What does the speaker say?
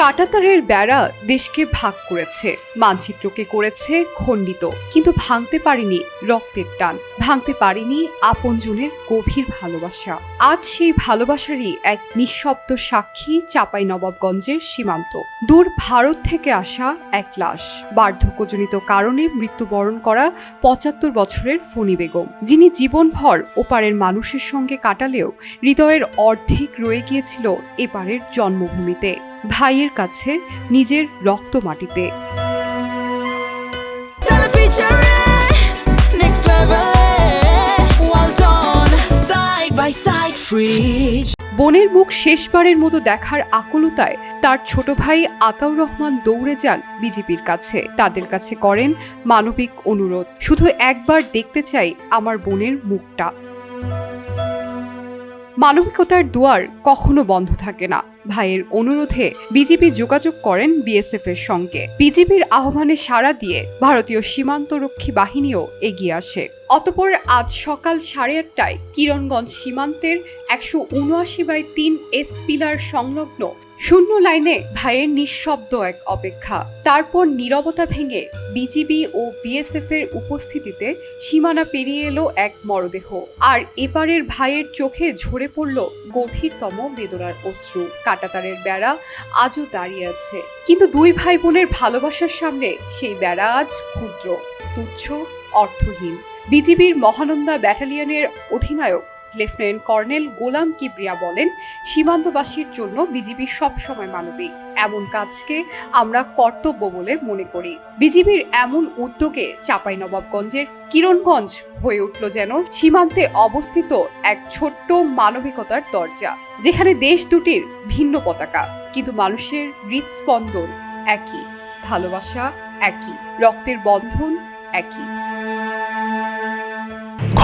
কাটাতারের বেড়া দেশকে ভাগ করেছে, মানচিত্রকে করেছে খণ্ডিত, কিন্তু ভাঙতে পারেনি রক্তের টান, ভাঙতে পারেনি আপনজনের গভীর ভালোবাসা। আজ সেই ভালোবাসারই এক নিঃশব্দ সাক্ষী চাপাই নবাবগঞ্জের সীমান্ত। দূর ভারত থেকে আসা এক লাশ, বার্ধক্যজনিত কারণে মৃত্যুবরণ করা পঁচাত্তর বছরের ফণি বেগম, যিনি জীবনভর ওপারের মানুষের সঙ্গে কাটালেও হৃদয়ের অর্ধেক রয়ে গিয়েছিল এপারের জন্মভূমিতে। ভাইয়ের কাছে নিজের রক্ত মাটিতে. বোনের মুখ শেষবারের মতো দেখার আকুলতায় তার ছোট ভাই আতাউর রহমান দৌড়ে যান বিজেপির কাছে। তাদের কাছে করেন মানবিক অনুরোধ। শুধু একবার দেখতে চাই আমার বোনের মুখটা। মানবিকতার দুয়ার কখনো বন্ধ থাকে না। ভাইয়ের অনুরোধে বিজেপি যোগাযোগ করেন বিএসএফ এর সঙ্গে। বিজেপির আহ্বানে সাড়া দিয়ে ভারতীয় সীমান্তরক্ষী বাহিনীও এগিয়ে আসে। অতপর আজ সকাল সাড়ে আটটায় কিরণগঞ্জ সীমান্তের একশো উনআশি বাই তিন এস পিলার সংলগ্ন শূন্য লাইনে ভাইয়ের নিঃশব্দ এক অপেক্ষা। তারপর নীরবতা ভেঙে বিজিবি ও বিএসএফ এর উপস্থিতিতে সীমানা পেরিয়ে এলো এক মরদেহ। আর এপারের ভাইয়ের চোখে ঝরে পড়ল গভীরতম বেদনার অশ্রু। কাটাতারের বেড়া আজও দাঁড়িয়ে আছে। কিন্তু দুই ভাই বোনের ভালোবাসার সামনে সেই বেড়া আজ ক্ষুদ্র, তুচ্ছ, অর্থহীন। বিজিবির মহানন্দা ব্যাটালিয়নের অধিনায়ক লেফটেন্যান্ট কর্নেল গোলাম কিবরিয়া বলেন, সীমান্তবাসীর জন্য বিজিবি সবসময় মানবিক। এমন কাজকে আমরা কর্তব্য বলে মনে করি। বিজিবির এমন উদ্যোগে চাঁপাইনবাবগঞ্জের কিরণগঞ্জ হয়ে উঠল যেন সীমান্তে অবস্থিত এক ছোট্ট মানবিকতার দরজা, যেখানে দেশ দুটির ভিন্ন পতাকা, কিন্তু মানুষের হৃদস্পন্দন একই, ভালোবাসা একই, রক্তের বন্ধন একই।